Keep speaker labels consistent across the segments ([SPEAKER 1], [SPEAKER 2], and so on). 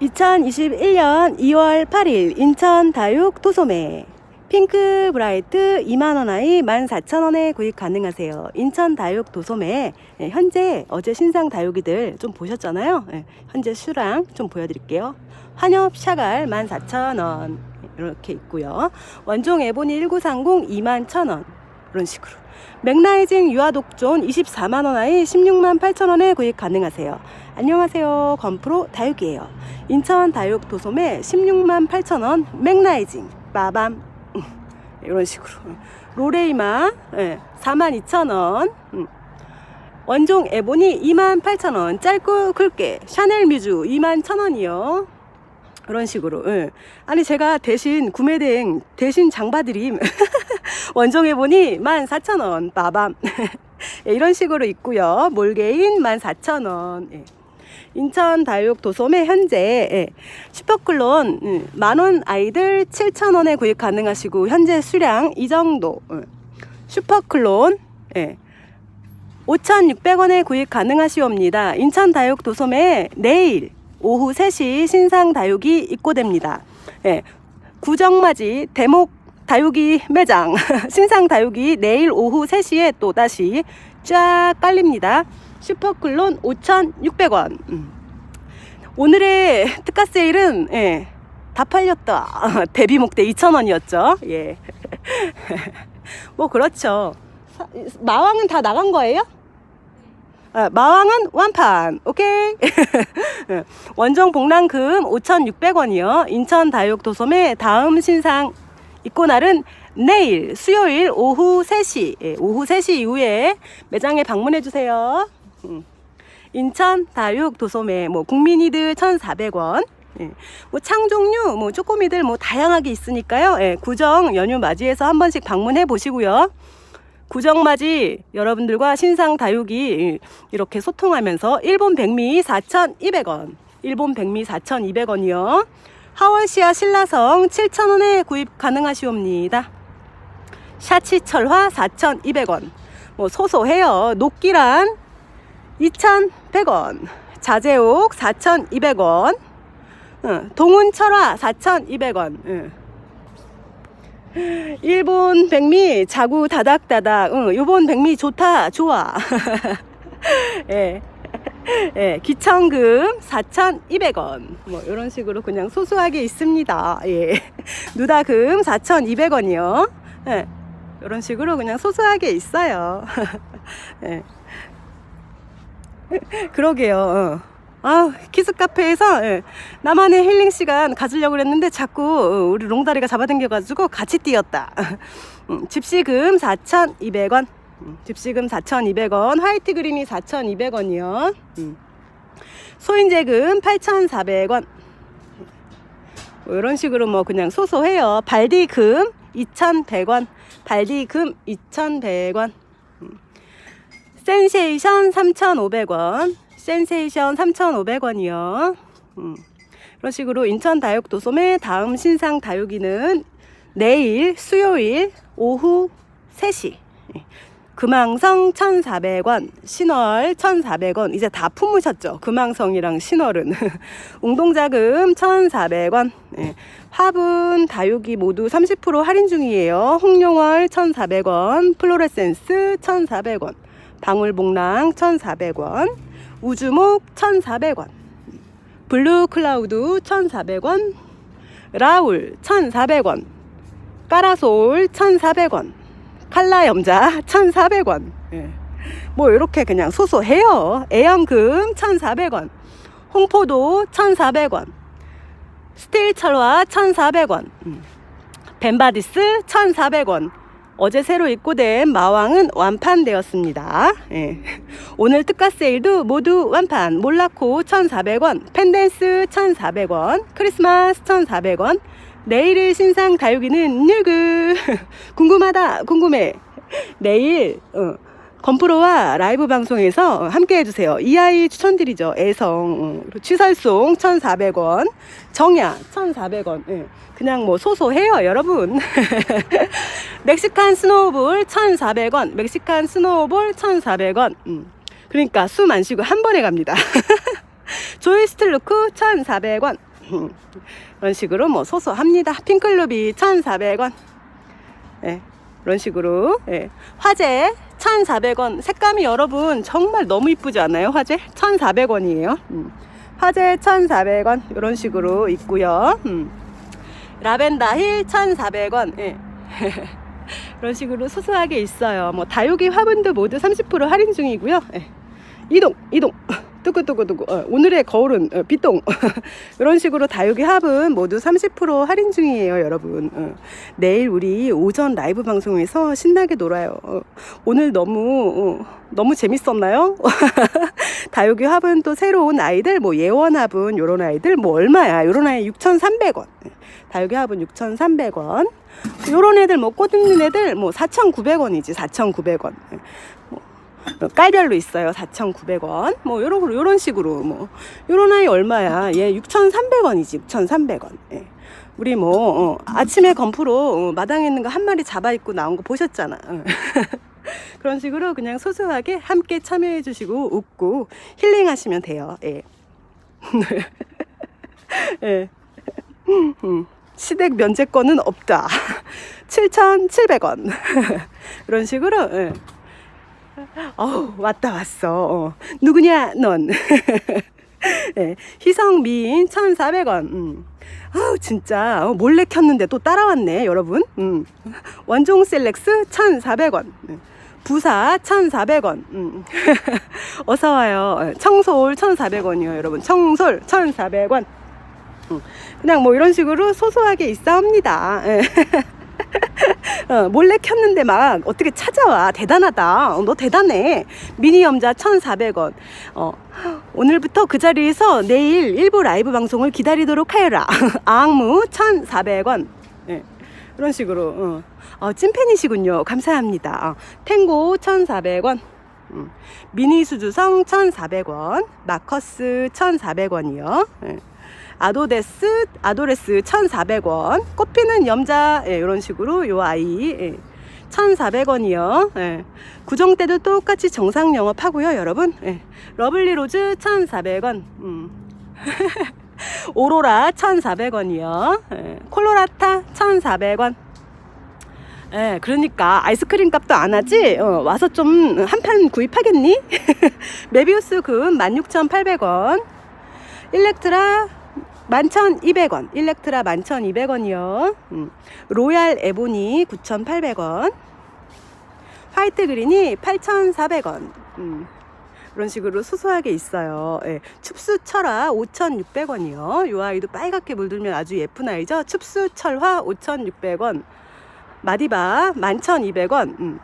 [SPEAKER 1] 2021년 2월 8일 인천 다육 도소매 핑크 브라이트 2만원 아이 14,000원에 구입 가능하세요. 인천 다육 도소매 예, 현재 어제 신상 다육이들 좀 보셨잖아요. 예, 현재 수랑 좀 보여드릴게요. 환엽 샤갈 14,000원 이렇게 있고요. 원종 에보니 1930 21,000원 이런 식으로 맥라이징 유아 독존 24만원 아이 16만 8천원에 구입 가능하세요. 안녕하세요. 건프로 다육이에요. 인천 다육 도소매 16만 8천원 맥라이징 음, 이런 식으로 로레이마 예, 4만 2천원 음. 원종 에보니 2만 8천원 짧고 굵게 샤넬 뮤즈 2만 1천원이요. 그런 식으로. 예. 아니 제가 대신 구매대행 대신 장바드림 원종해 보니 14,000원 빠밤 예, 이런 식으로 있고요. 몰개인 14,000원. 예. 인천 다육 도소매 현재 예, 슈퍼클론 음, 만원 아이들 7,000원에 구입 가능하시고 현재 수량 이 정도. 예. 슈퍼클론 예. 5,600원에 구입 가능하시옵니다. 인천 다육 도소매 내일 오후 3시 신상 다육이 입고됩니다. 예. 구정맞이 대목 다육이 매장 신상 다육이 내일 오후 3시에 또 다시 쫙 깔립니다. 슈퍼클론 5,600원. 음. 오늘의 특가 세일은 예, 다 팔렸다. 대비 목대 2,000원이었죠. 예. 뭐 그렇죠. 사- 마왕은 다 나간 거예요? 아, 마왕은 완판. 오케이. 예. 원정 복랑금 5,600원이요. 인천 다육 도소매 다음 신상 입고 날은 내일 수요일 오후 3시 예, 오후 3시 이후에 매장에 방문해 주세요. 음. 인천 다육 도소매 뭐 국민이들 1,400원. 예. 뭐 창종류 뭐 쪼꼬미들 뭐 다양하게 있으니까요. 예, 구정 연휴 맞이해서 한 번씩 방문해 보시고요. 구정맞이 여러분들과 신상 다육이 이렇게 소통하면서 일본 백미 4,200원, 일본 백미 4,200원이요. 하월시아 신라성 7,000원에 구입 가능하시옵니다. 샤치 철화 4,200원. 뭐 소소해요. 녹기란 2,100원. 자재옥 4,200원. 응, 동운 철화 4,200원. 응. 일본 백미 자구 다닥다닥. 응, 요번 백미 좋다. 좋아. 예. 예, 기청금 4,200원. 뭐, 이런 식으로 그냥 소소하게 있습니다. 예. 누다금 4,200원이요. 예. 이런 식으로 그냥 소소하게 있어요. 예. 그러게요. 어. 아, 키스 카페에서 예, 나만의 힐링 시간 가지려고 그랬는데 자꾸 어, 우리 롱다리가 잡아당겨가지고 같이 뛰었다. 음, 집시금 4,200원. 음, 집시금 4,200원. 화이트 그린이 4,200원이요. 음. 소인제금 8,400원. 뭐 이런 식으로 뭐 그냥 소소해요. 발디금 2,100원. 발디금 2,100원. 센세이션 3,500원. 센세이션 3,500원이요. 음. 이런 식으로 인천 다육 도소매 다음 신상 다육이는 내일 수요일 오후 3시. 금왕성 1,400원, 신월 1,400원. 이제 다 품으셨죠? 금왕성이랑 신월은. 웅동자금 1,400원. 예. 화분, 다육이 모두 30% 할인 중이에요. 홍룡월 1,400원, 플로레센스 1,400원, 방울복랑 1,400원, 우주목 1,400원, 블루 클라우드 1,400원, 라울 1,400원, 까라솔 1,400원, 칼라 염자 1,400원. 예. 뭐 이렇게 그냥 소소해요. 애연금 1,400원, 홍포도 1,400원, 스틸 철화 1,400원, 음. 벤바디스 1,400원. 어제 새로 입고된 마왕은 완판되었습니다. 예. 오늘 특가 세일도 모두 완판. 몰라코 1,400원, 펜댄스 1,400원, 크리스마스 1,400원. 내일의 신상 다육이는 누구? 궁금하다, 궁금해. 내일 어, 건프로와 라이브 방송에서 함께 해주세요. 이 아이 추천드리죠. 애성, 어, 취설송 1,400원, 정야 1,400원. 예. 그냥 뭐 소소해요, 여러분. 멕시칸 스노우볼 1,400원, 멕시칸 스노우볼 1,400원. 음. 그러니까 숨 안 쉬고 한 번에 갑니다. 조이스틸루크 1,400원, 이런 식으로 뭐 소소합니다. 핑클루비 1,400원. 예. 이런 식으로 예. 화재 1,400원. 색감이 여러분 정말 너무 이쁘지 않아요? 화재 1,400원이에요. 음. 화재 1,400원 이런 식으로 있고요. 음. 라벤더 힐 1,400원. 예. 이런 식으로 소소하게 있어요. 뭐 다육이 화분도 모두 30% 할인 중이고요. 예. 이동 이동 뚜구뚜구뚜구. 어, 오늘의 거울은 어, 비똥. 이런 식으로 다육이 합은 모두 30% 할인 중이에요 여러분. 어. 내일 우리 오전 라이브 방송에서 신나게 놀아요. 어, 오늘 너무 어, 너무 재밌었나요? 다육이 합은 또 새로운 아이들 뭐 예원 합은 요런 아이들 뭐 얼마야? 요런 아이 6,300원. 다육이 합은 6,300원. 요런 애들 뭐 꽃 있는 애들 뭐 4,900원이지 4,900원. 뭐 깔별로 있어요. 4,900원. 뭐 요런 요런 식으로 뭐 요런 아이 얼마야? 얘 6,300원이지. 6,300원. 예. 우리 뭐 어, 아침에 건프로 어, 마당에 있는 거 한 마리 잡아 입고 나온 거 보셨잖아. 어. 그런 식으로 그냥 소소하게 함께 참여해 주시고 웃고 힐링하시면 돼요. 예. 예. 음. 시댁 면제권은 없다. 7,700원. 이런 식으로 예. 어우, 왔다 왔어. 어. 누구냐, 넌. 네, 희성미인 1,400원. 음. 아우, 진짜. 어, 몰래 켰는데 또 따라왔네, 여러분. 음. 원종 셀렉스 1,400원. 음. 부사 1,400원. 음. 어서 와요. 어, 청솔 1,400원이요, 여러분. 청솔 1,400원. 음. 그냥 뭐 이런 식으로 소소하게 있사옵니다. 예. 어, 몰래 켰는데 막 어떻게 찾아와. 대단하다. 어, 너 대단해. 미니 염자 1400원. 어, 오늘부터 그 자리에서 내일 일부 라이브 방송을 기다리도록 하여라. 앙무 1400원. 예, 이런 식으로 어. 어, 찐팬이시군요. 감사합니다. 어, 탱고 1400원. 음, 미니 수주성 1400원. 마커스 1400원이요. 예. 아도데스, 아도레스 1,400원. 꽃피는 염자, 예, 이런 식으로 요 아이. 예. 1,400원이요. 예. 구정 때도 똑같이 정상 영업하고요, 여러분. 예. 러블리 로즈 1,400원. 음. 오로라 1,400원이요. 예. 콜로라타 1,400원. 예, 그러니까 아이스크림 값도 안 하지? 어, 와서 좀 한 판 구입하겠니? 메비우스 금 16,800원. 일렉트라 11,200원. 일렉트라 11,200원이요. 음. 로얄 에보니 9,800원. 화이트 그린이 8,400원. 음. 이런 식으로 소소하게 있어요. 예. 춥수철화 5,600원이요. 이 아이도 빨갛게 물들면 아주 예쁜 아이죠. 춥수철화 5,600원. 마디바 11,200원. 음.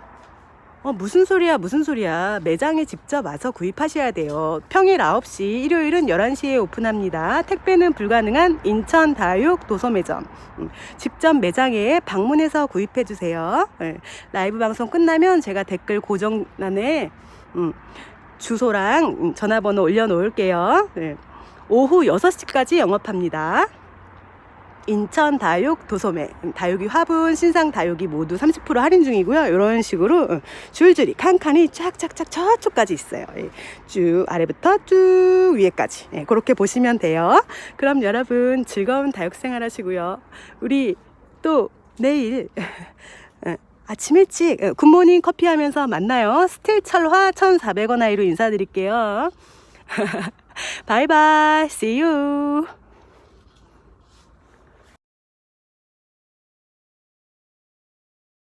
[SPEAKER 1] 어, 무슨 소리야, 무슨 소리야. 매장에 직접 와서 구입하셔야 돼요. 평일 9시, 일요일은 11시에 오픈합니다. 택배는 불가능한 인천 다육 도소 매점. 음, 직접 매장에 방문해서 구입해 주세요. 네, 라이브 방송 끝나면 제가 댓글 고정란에 음, 주소랑 음, 전화번호 올려놓을게요. 네, 오후 6시까지 영업합니다. 인천 다육 도소매 다육이 화분 신상 다육이 모두 30% 할인 중이고요. 이런 식으로 어, 줄줄이 칸칸이 쫙쫙쫙 저쪽까지 있어요. 예, 쭉 아래부터 쭉 위에까지. 예, 그렇게 보시면 돼요. 그럼 여러분 즐거운 다육 생활 하시고요. 우리 또 내일 어, 아침 일찍 어, 굿모닝 커피 하면서 만나요. 스틸 철화 1,400원 아이로 인사드릴게요. 바이바이 see you